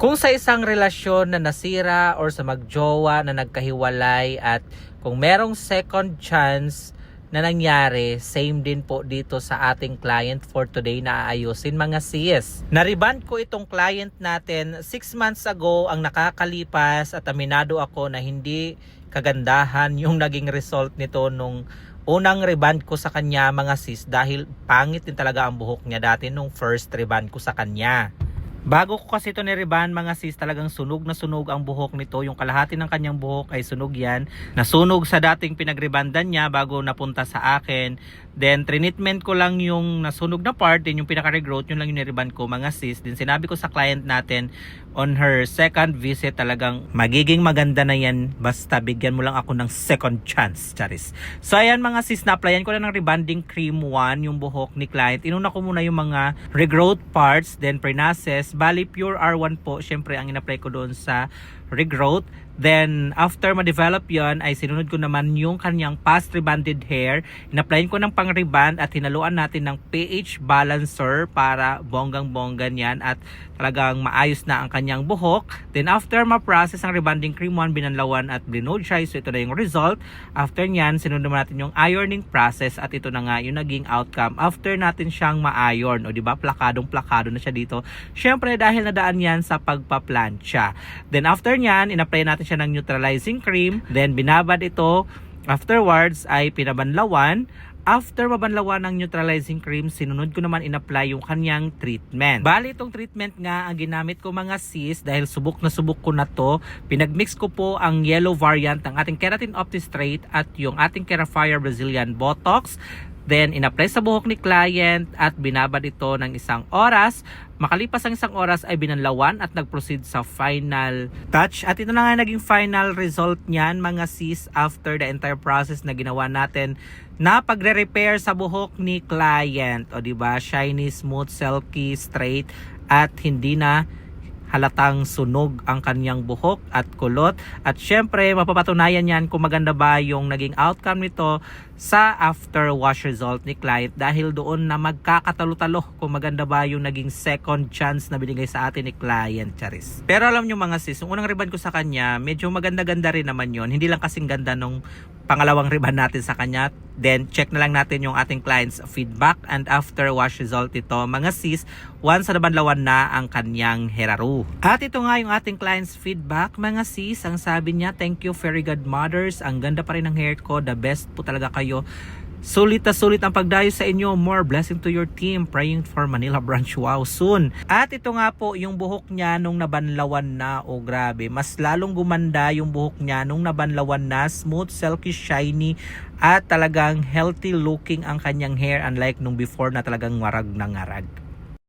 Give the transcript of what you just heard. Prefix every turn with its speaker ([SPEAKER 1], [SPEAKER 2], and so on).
[SPEAKER 1] Kung sa isang relasyon na nasira or sa magjowa na nagkahiwalay at kung merong second chance na nangyari, same din po dito sa ating client for today na aayusin mga sis. Nariband ko itong client natin 6 months ago ang nakakalipas at aminado ako na hindi kagandahan yung naging result nito nung unang reband ko sa kanya mga sis dahil pangit din talaga ang buhok niya dati nung first reband ko sa kanya. Bago ko kasi ito ni-reban mga sis, talagang sunog na sunog ang buhok nito. Yung kalahati ng kanyang buhok ay sunog yan. Nasunog sa dating pinagrebandan niya bago napunta sa akin. Then, trinitment ko lang yung nasunog na part, then yung pinaka-regrowth, yun lang yung nireban ko mga sis. Then, sinabi ko sa client natin, on her second visit, talagang magiging maganda na yan. Basta bigyan mo lang ako ng second chance, Charis. So, ayan mga sis, na-applyan ko na ng rebanding cream 1, yung buhok ni client. Inuna ko muna yung mga regrowth parts, then prenases. Bali, pure R1 po, syempre, ang in-apply ko doon sa regrowth. Then, after ma-develop yon ay sinunod ko naman yung kanyang past rebanded hair. In-applyin ko ng pang-reband at hinaluan natin ng pH balancer para bonggang-bongga yan at talagang maayos na ang kanyang buhok. Then, after ma-process ang rebanding cream 1, binanlawan at blinode siya. So, ito na yung result. After nyan, sinunod naman natin yung ironing process at ito na nga yung naging outcome. After natin siyang ma-iron, o di ba plakadong-plakado na siya dito. Syempre, dahil nadaan yan sa pagpa-plancha. Then, after nyan, in-apply natin siya ng neutralizing cream. Then, binabad ito. Afterwards, ay pinabanlawan. After mabanlawan ng neutralizing cream, sinunod ko naman in-apply yung kanyang treatment. Bali, itong treatment nga ang ginamit ko mga sis dahil subok na subok ko na to. Pinagmix ko po ang yellow variant ng ating Keratin Opti Straight at yung ating Kerafire Brazilian Botox. Then, in-apply sa buhok ni client at binabad ito ng isang oras. Makalipas ang isang oras ay binanlawan at nag-proceed sa final touch. At ito na nga naging final result niyan mga sis after the entire process na ginawa natin na pagre-repair sa buhok ni client. O ba Shiny, smooth, silky, straight at hindi na halatang sunog ang kanyang buhok at kulot. At syempre, mapapatunayan yan kung maganda ba yung naging outcome nito sa after wash result ni client dahil doon na magkakatalo-talo kung maganda ba yung naging second chance na binigay sa atin ni client, Charis. Pero alam nyo mga sis, yung unang riban ko sa kanya, medyo maganda-ganda rin naman yon Hindi lang kasing ganda nung pangalawang riban natin sa kanya. Then, check na lang natin yung ating client's feedback and after wash result ito, mga sis, once na nabanlawan na ang kanyang heraru. At ito nga yung ating client's feedback, mga sis, ang sabi niya, thank you very good mothers, ang ganda pa rin ng hair ko, the best po talaga kayo. Sulit na sulit ang pagdayo sa inyo. More blessing to your team. Praying for Manila branch. Wow, soon. At ito nga po, yung buhok niya nung nabanlawan na. Oh, grabe. Mas lalong gumanda yung buhok niya nung nabanlawan na. Smooth, silky, shiny. At talagang healthy looking ang kanyang hair. Unlike nung before na talagang warag na ngarag.